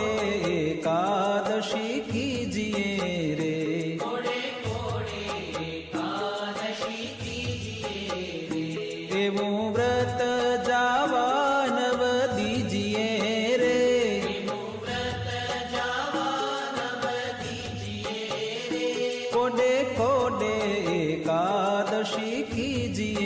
एकादशी कीजिए रे। एकादशी कीजिए रे। व्रत जावा नव दीजिए रे। एवं व्रत जावा दीजिए रे। कोडे कोडे एकादशी कीजिए